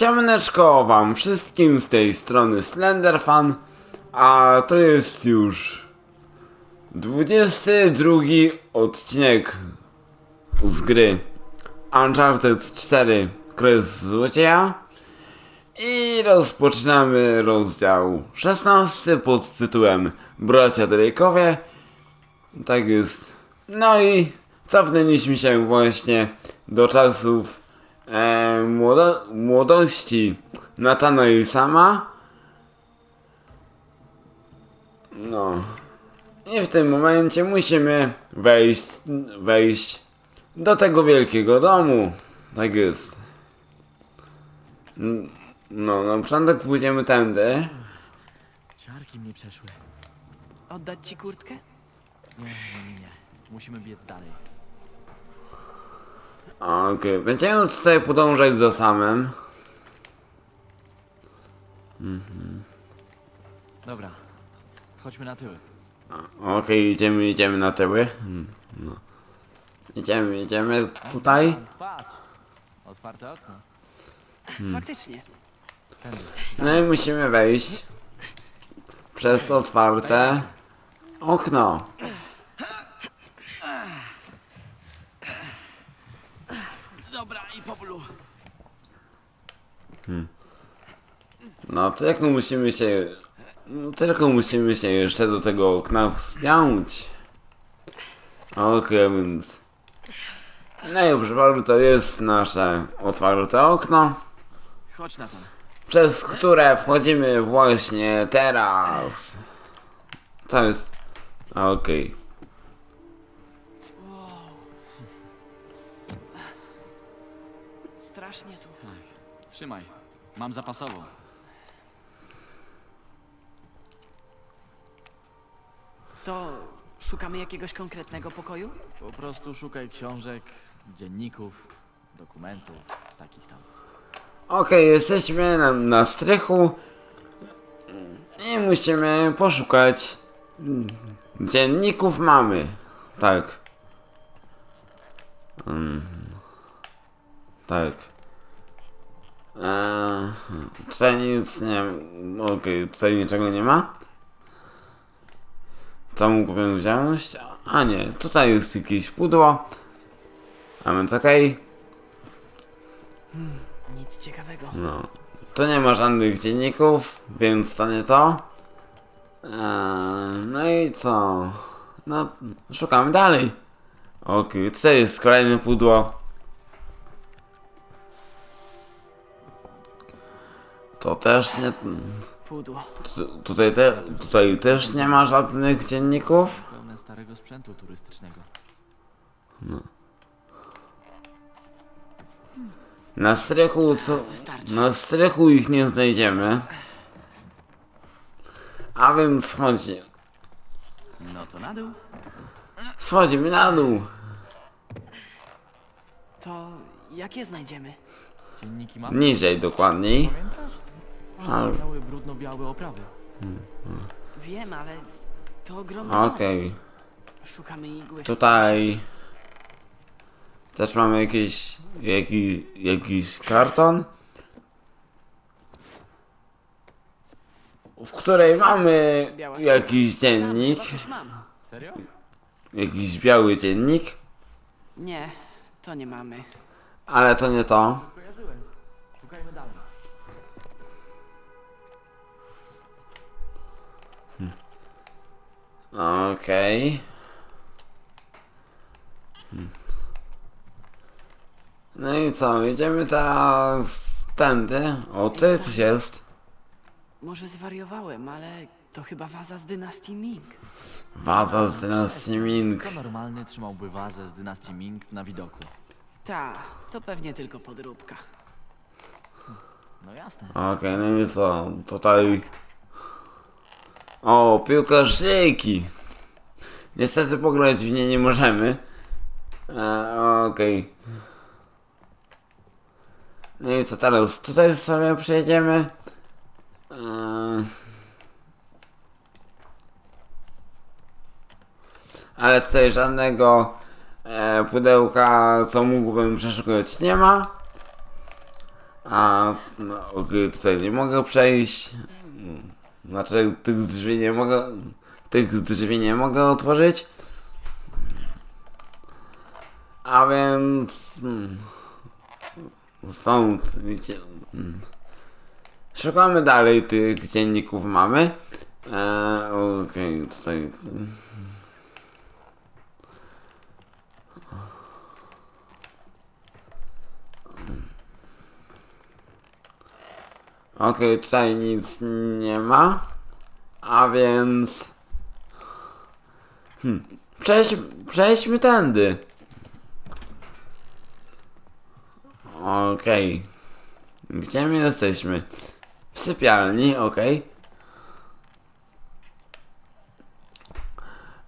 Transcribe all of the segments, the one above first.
Siemaneczko wam wszystkim z tej strony Slenderfan, a to jest już 22 odcinek z gry Uncharted 4 Kres Złodzieja i rozpoczynamy rozdział 16 pod tytułem Bracia Drake'owie. Tak jest. No i cofnęliśmy się właśnie do czasów e, młodo młodości Natana i Sama. No. I w tym momencie musimy wejść, wejść do tego wielkiego domu. Tak jest. No, na początek pójdziemy tędy. Ciarki mnie przeszły. Oddać ci kurtkę? Nie, nie, nie, nie. Musimy biec dalej. Okej, będziemy tutaj podążać za samym. Dobra, chodźmy na tyły. Okej, idziemy, idziemy na tyły. Mm, No. Idziemy, idziemy tutaj. Otwarte okno. Faktycznie. Tędy. No i musimy wejść przez otwarte okno. Dobra, i po bólu. No tylko musimy się... No, tylko musimy się jeszcze do tego okna wspiąć. Okej, więc... No i proszę bardzo, to jest nasze otwarte okno. Chodź na to. przez które wchodzimy właśnie teraz. To jest. Okej. Trzymaj. Mam zapasową. To szukamy jakiegoś konkretnego pokoju? Po prostu szukaj książek, dzienników, dokumentów, takich tam. Okej, jesteśmy na, na strychu. I musimy poszukać dzienników mamy. Tak. Mm. Tak. Eee, tutaj nic nie. Okej, tutaj niczego nie ma. Co mógłbym wziąć? A nie, tutaj jest jakieś pudło. A więc okej. Nic ciekawego. No. Tu nie ma żadnych dzienników, więc to nie to. Eee, no i co? No, szukamy dalej. Okej, tutaj jest kolejne pudło. To też nie. Pudło. tu- Tutaj, te, tutaj też nie ma żadnych dzienników. Pełne starego sprzętu turystycznego. Na strychu co, Wystarczy. Na strychu ich nie znajdziemy. A więc schodzi, No to na dół. schodzimy na dół. To jakie znajdziemy? Dzienniki mamy. Niżej dokładniej. Pamiętasz? Ale- Miały brudno-białe oprawy. Wiem, ale to ogromny dom. Okej, Szukamy igły tutaj też mamy jakiś, jakiś, jakiś karton, w której mamy jakiś dziennik, Chyba coś mam. Serio? jakiś biały dziennik, Nie, to nie mamy. ale to nie to. Kojarzyłem. Szukajmy dalej. Okej. Hmm. No i co, idziemy teraz tędy. O, ty coś jest. Może zwariowałem, ale to chyba waza z dynastii Ming. Waza z dynastii Ming. Kto normalny trzymałby wazę z dynastii Ming na widoku? Ta, to pewnie tylko podróbka. No jasne. Okej, no i co, tutaj... O, piłkarzyki. Niestety pograć w nie nie możemy. E, Okej. No i co teraz? Tutaj sobie przejedziemy. E, Ale tutaj żadnego e, pudełka, co mógłbym przeszukać, nie ma. A no, okej, tutaj nie mogę przejść. Znaczy tych drzwi nie mogę. Tych drzwi nie mogę otworzyć. A więc. mm, Stąd, wiecie. mm, Szukamy dalej tych dzienników mamy. Eee, okej, tutaj. Okej, tutaj nic nie ma. A więc. Hmm. Przejdź, przejdźmy tędy. Okej. Gdzie my jesteśmy? W sypialni, okej.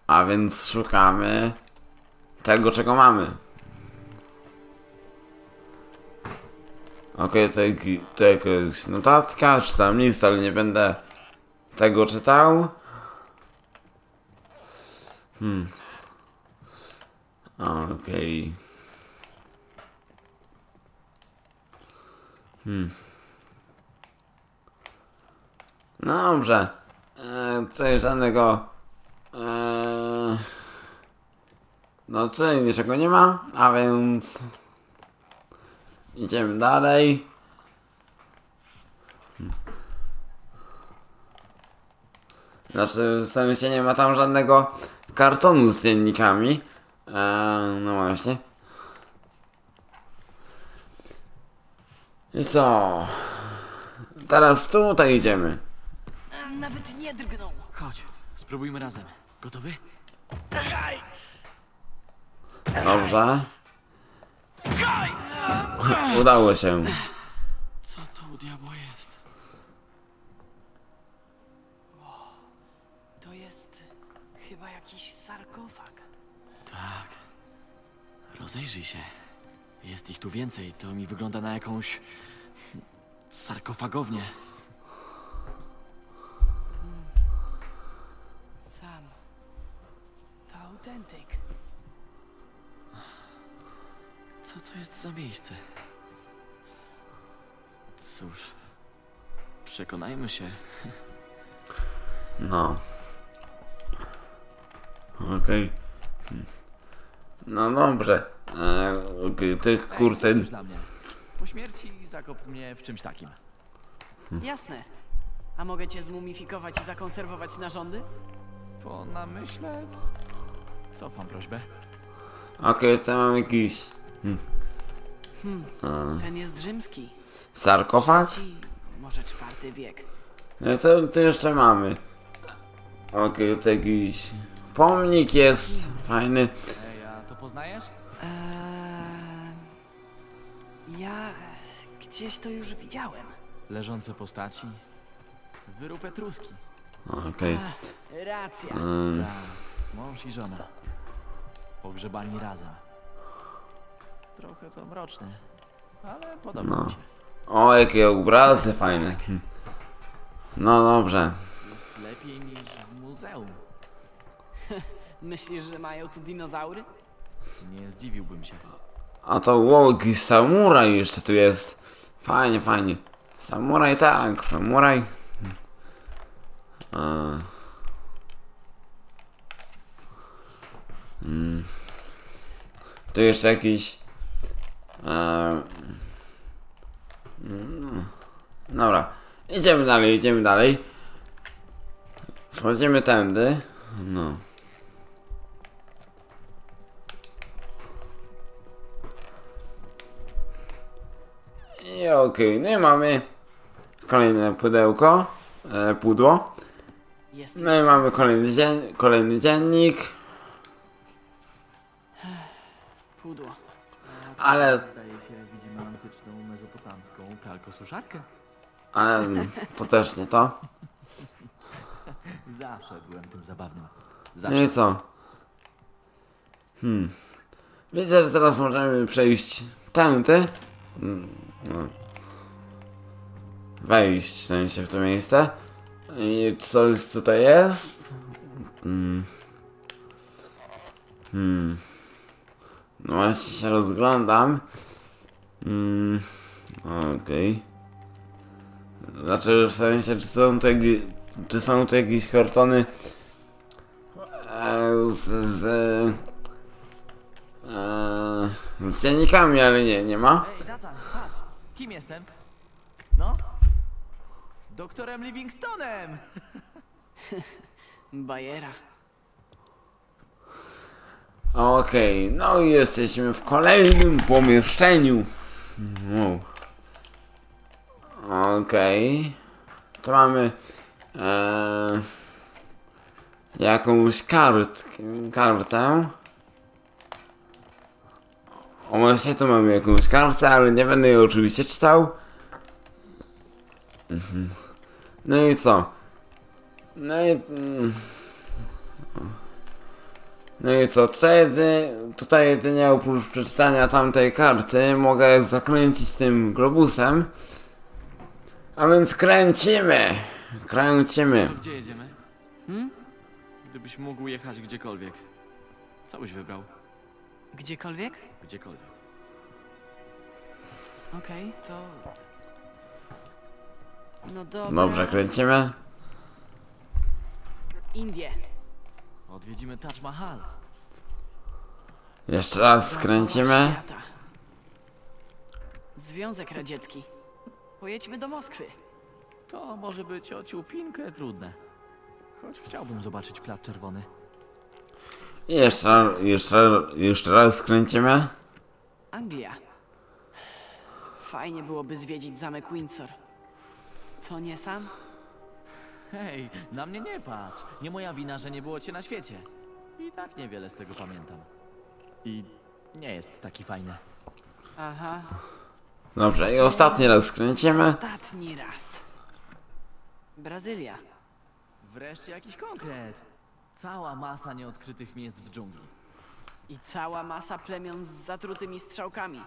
A więc szukamy tego, czego mamy. Okej, jak- to jakaś notatka, czy tam list, ale nie będę tego czytał. Hmm. Okej. Hmm. No dobrze. E, tutaj żadnego... E, no tutaj niczego nie ma, a więc... Idziemy dalej. Znaczy, w sensie nie ma tam żadnego kartonu z dziennikami. Eee, no właśnie. I co? Teraz tutaj idziemy. Nawet nie drgnął. Chodź, spróbujmy razem. Gotowy? Dobrze. Udało się. Co to u diabła jest? To jest chyba jakiś sarkofag. Tak. Rozejrzyj się. Jest ich tu więcej. To mi wygląda na jakąś... sarkofagownię. Za miejsce? Cóż... Przekonajmy się. No. Okej. No dobrze. Okej, ty Ej, kurten. coś dla mnie. Po śmierci zakop mnie w czymś takim. Jasne. A mogę cię zmumifikować i zakonserwować narządy? Po namyśle... Cofam prośbę. Okej, to mam jakiś Ten jest rzymski. sarkofag. Trzeci, może czwarty wiek. No to, to jeszcze mamy. Okej, to jakiś pomnik jest fajny. Ej, a to poznajesz? Eee, ja gdzieś to już widziałem. Leżące postaci. Wyrób etruski. Okej. Racja. Mm, Tak, mąż i żona. Pogrzebani razem. Trochę to mroczne, ale podoba No. mi się. O, jakie obrazy fajne. Hm. No dobrze. Jest lepiej niż w muzeum. Myślisz, że mają tu dinozaury? Nie zdziwiłbym się. A to jakiś samuraj jeszcze tu jest. Fajnie, fajnie. Samuraj tak, samuraj. A. Mm. Tu jeszcze jakiś... E... mm. Dobra. Idziemy dalej, idziemy dalej. Schodzimy tędy. No. I okej, no i mamy kolejne pudełko, e, pudło. No i mamy kolejny, dzien kolejny dziennik, Pudło. Ale, Zdaje się, widzimy antyczną mezopotamską pralkosuszarkę. ale to też nie to. Zawsze byłem tym zabawnym. No Zawsze. i co? Hmm. Widzę, że teraz możemy przejść tędy. Mm, No. Wejść w sensie w to miejsce. I coś tutaj jest. Hmm. Hmm. No właśnie się rozglądam. Hmm. Okej. Znaczy w sensie, czy są tu, jakieś, czy są tu jakieś kartony e, z, z, e, z dziennikami, ale nie, nie ma. Ej, Nathan, patrz! Kim jestem? No? Doktorem Livingstonem! Bajera. Okej, no i jesteśmy w kolejnym pomieszczeniu. Wow. Okej. To mamy e, jakąś kart, kartę. O właśnie tu mamy jakąś kartę, ale nie będę jej oczywiście czytał. Mhm. No i co? No i... No i co, tutaj, jedy, tutaj jedynie oprócz przeczytania tamtej karty mogę zakręcić tym globusem. A więc kręcimy! Kręcimy. To gdzie jedziemy? Hmm? Gdybyś mógł jechać gdziekolwiek. Co byś wybrał? Gdziekolwiek? Gdziekolwiek. Okej, to... No dobra. Dobrze, kręcimy. Indie. Odwiedzimy Taj Mahal. Jeszcze raz skręcimy. świata. Związek Radziecki. Pojedźmy do Moskwy. To może być o ciupinkę trudne. Choć chciałbym zobaczyć Plac Czerwony. I jeszcze, jeszcze, jeszcze raz skręcimy. Anglia. Fajnie byłoby zwiedzić zamek Windsor. Co nie sam? Hej, na mnie nie patrz. Nie moja wina, że nie było cię na świecie. I tak niewiele z tego pamiętam. I nie jest taki fajny. Aha. Dobrze, i ostatni raz skręcimy. Ostatni raz. Brazylia. Wreszcie jakiś konkret. Cała masa nieodkrytych miejsc w dżungli. I cała masa plemion z zatrutymi strzałkami.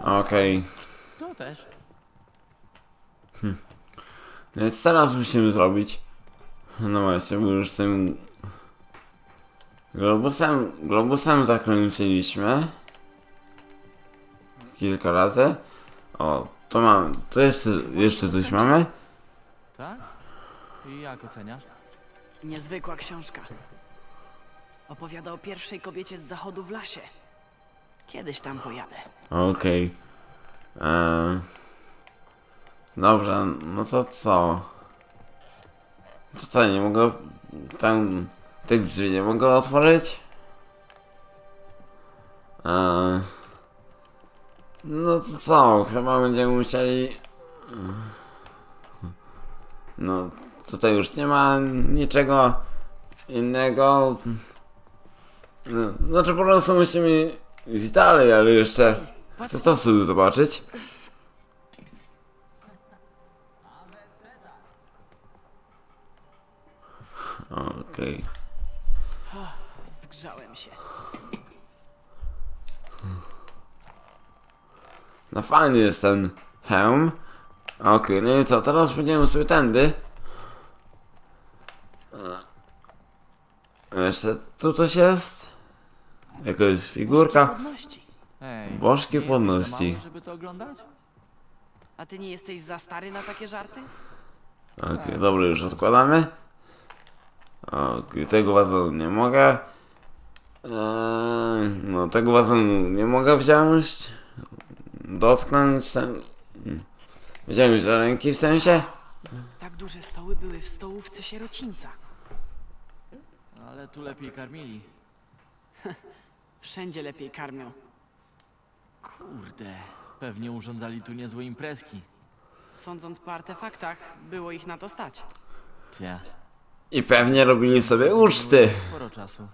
Okej. To też. Więc teraz musimy zrobić. No właśnie, bo już tym globusem, globusem zakręciliśmy kilka razy. O, to mam, to jeszcze, jeszcze coś mamy. Tak? I jak oceniasz? Niezwykła książka. Opowiada o pierwszej kobiecie z zachodu w lasie. Kiedyś tam pojadę. Okej. Eee, Dobrze, no to co? To co, nie mogę, tam, tych drzwi nie mogę otworzyć? Eee, No to co, chyba będziemy musieli... No, tutaj już nie ma niczego innego. No, Znaczy po prostu musimy iść dalej, ale jeszcze chcę to sobie zobaczyć. Okej. Zgrzałem się. No fajny jest ten hełm. Okej, no i co, teraz będziemy sobie tędy. E, Jeszcze tu coś jest? Jakaś figurka. Płodności. Ej, Bożkie nie jesteś mały, żeby to oglądać? A ty nie jesteś za stary na takie żarty? Okej, dobra, już odkładamy. Okej, tego wazonu nie mogę. Eee, no, tego wazonu nie mogę wziąć. Dotknąć. Ten... Wziąć do ręki w sensie. Tak duże stoły były w stołówce sierocińca. Ale tu lepiej karmili. Wszędzie lepiej karmią. Kurde, pewnie urządzali tu niezłe imprezki. Sądząc po artefaktach, było ich na to stać. Cia. I pewnie robili sobie uczty. Sporo czasu.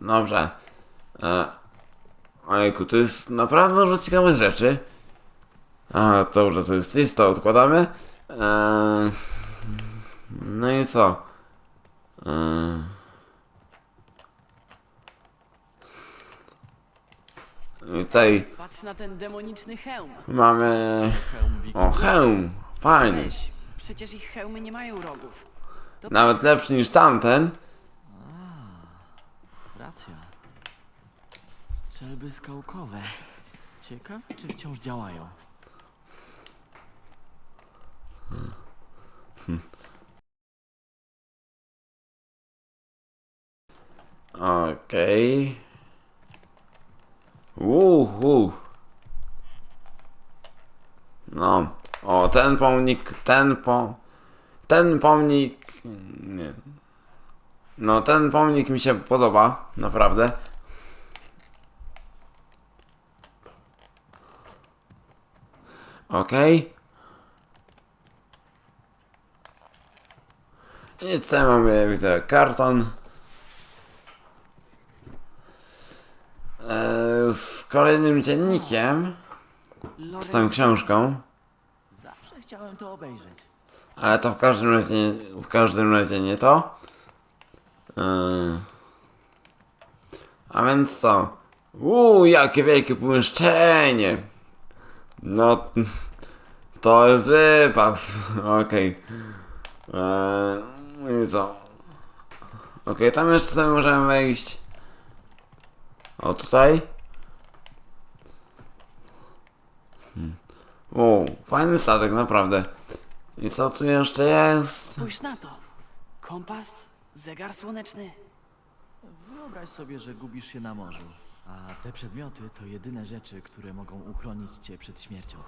Dobrze. E, ojku, to jest naprawdę dużo ciekawych rzeczy. A, dobrze, to jest lista, odkładamy. E, no i co? E, i tutaj Patrz na ten demoniczny hełm. mamy... Hełm O, hełm. Fajny. Weź, przecież ich hełmy nie mają rogów. To Nawet lepszy niż tamten. Racja. Strzelby skałkowe. Ciekawe, czy wciąż działają. Okej. Uhu. No. O, ten pomnik, ten po... Ten pomnik... Nie. No, ten pomnik mi się podoba, naprawdę. Okej. I tutaj mamy, widzę, karton. E, z kolejnym dziennikiem, z tą książką, chciałem to obejrzeć. ale to w każdym razie, w każdym razie nie to. E, a więc co? Uuu, jakie wielkie pomieszczenie! No, to jest wypas. Okej. E, No i co? Okej, tam jeszcze możemy wejść. O, tutaj. O, fajny statek, naprawdę. I co tu jeszcze jest? Spójrz na to. Kompas, zegar słoneczny. Wyobraź sobie, że gubisz się na morzu, a te przedmioty to jedyne rzeczy, które mogą uchronić cię przed śmiercią.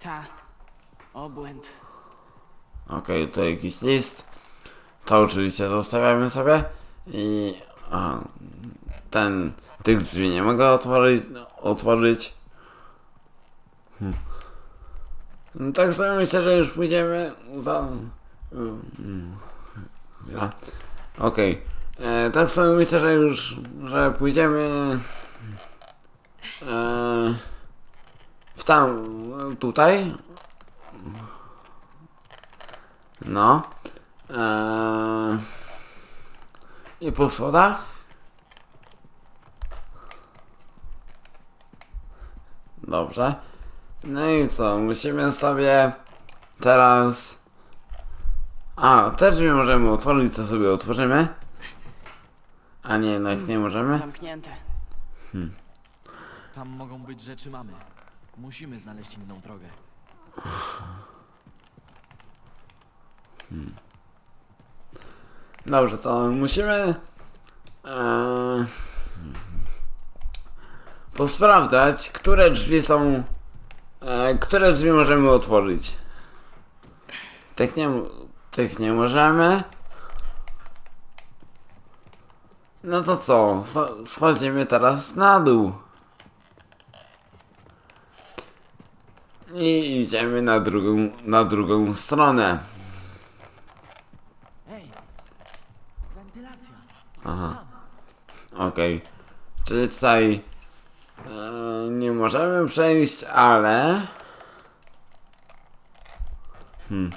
Ta. Obłęd. Okej, to jakiś list. To oczywiście zostawiamy sobie. I... A, ten... Tych drzwi nie mogę otworzyć. otworzyć. Hmm. No tak sobie myślę, że już pójdziemy za... Mm. Chwila. Okej. E, Tak sobie myślę, że już... że pójdziemy... E, w tam... tutaj. No. Eee... I po schodach? Dobrze. No i co? Musimy sobie teraz... A, te drzwi możemy otworzyć, to sobie otworzymy. A nie, jednak nie możemy. Zamknięte. Tam mogą być rzeczy mamy. Musimy znaleźć inną drogę. Dobrze, to musimy e, posprawdzać, które drzwi są, które drzwi możemy otworzyć. Tych nie, tych nie możemy. No to co, scho- schodzimy teraz na dół. I idziemy na drugą, na drugą stronę. Ej! Wentylacja! Aha. Okej. Czyli tutaj e, nie możemy przejść, ale... Hmm.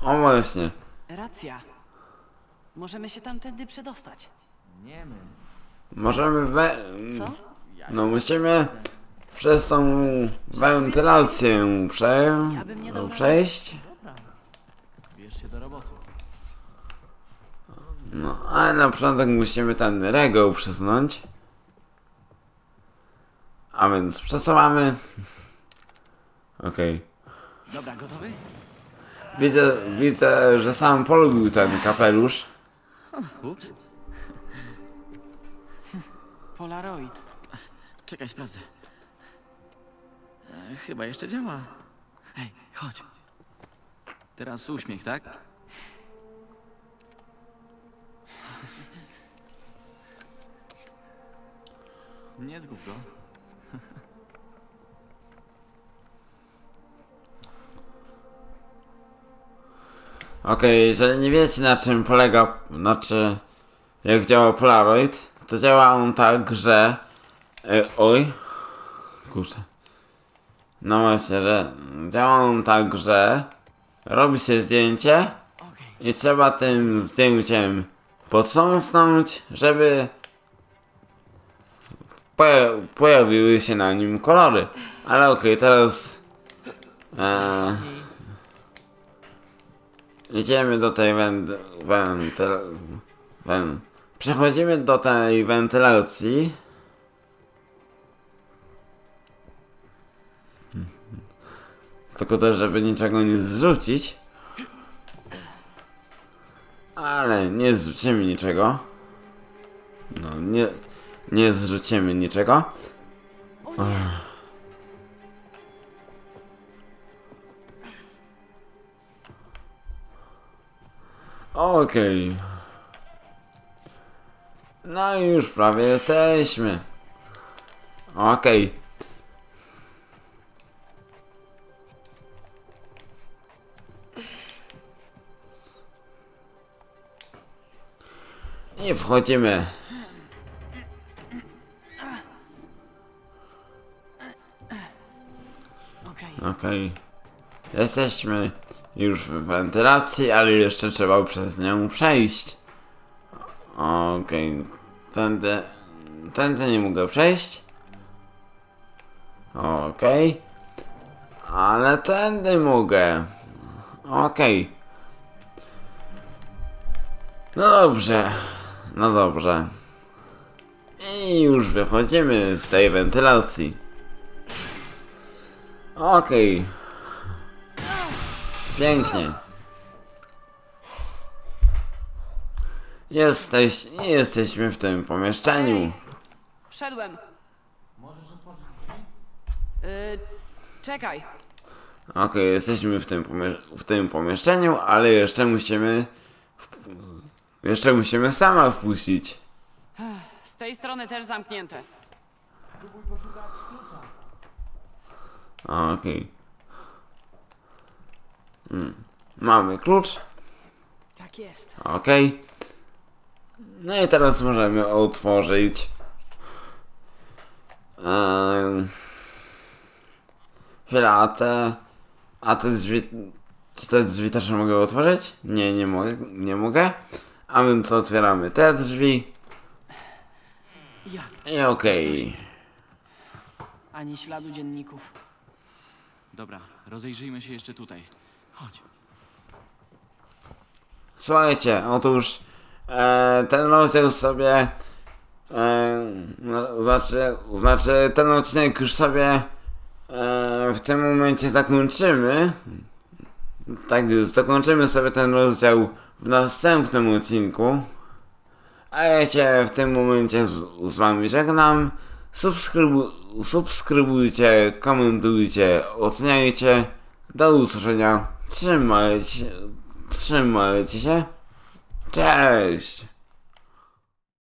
O właśnie. Racja. Możemy się tamtędy przedostać. Nie my. Możemy we... Co? No musimy przez tą wentylację prze... Ja bym nie dał przejść. Dobra. Bierz się do roboty. No, ale na początek musimy ten regał przesunąć. A więc przesuwamy. Okej. Dobra, gotowy? Widzę, widzę, że sam polubił ten kapelusz. Ups. Polaroid. Czekaj, sprawdzę. E, chyba jeszcze działa. Ej, chodź. Teraz uśmiech, tak? Nie zgub go. Okej, jeżeli nie wiecie na czym polega, znaczy jak działa Polaroid, to działa on tak, że... E, oj. Kurczę. No właśnie, że działa on tak, że robi się zdjęcie i trzeba tym zdjęciem potrząsnąć, żeby poja- pojawiły się na nim kolory. Ale okej, teraz e, Idziemy do tej wenty... Przechodzimy do tej wentylacji. Tylko też, żeby niczego nie zrzucić. Ale nie zrzucimy niczego. No, nie... Nie zrzucimy niczego. Okej. No i już prawie jesteśmy. Okej. I wchodzimy. Okej. Okej. Jesteśmy już w wentylacji, ale jeszcze trzeba przez nią przejść. Okej. Tędy... Tędy nie mogę przejść. Okej. Ale tędy mogę. Okej. No dobrze. No dobrze. I już wychodzimy z tej wentylacji. Okej. Pięknie. Jesteś, jesteśmy w tym pomieszczeniu. Wszedłem. Y, czekaj. Okej, jesteśmy w tym, pomie- w tym pomieszczeniu, ale jeszcze musimy... Jeszcze musimy sama wpuścić. Z tej strony też zamknięte. Okej. Mm. Mamy klucz. Tak jest. Okej. No i teraz możemy otworzyć. Chwila, a te. A te drzwi. Czy te drzwi też mogę otworzyć? Nie, nie mogę. Nie mogę. A więc otwieramy te drzwi. Jak? I okej. Ani śladu dzienników. Dobra, rozejrzyjmy się jeszcze tutaj. Chodź. Słuchajcie, otóż e, ten rozdział sobie, e, no, znaczy, znaczy ten odcinek już sobie e, w tym momencie zakończymy. Tak zakończymy sobie ten rozdział w następnym odcinku. A ja się w tym momencie z, z wami żegnam. Subskrybu, subskrybujcie, komentujcie, oceniajcie. Do usłyszenia. Trzymajcie. Trzymajcie się. Cześć!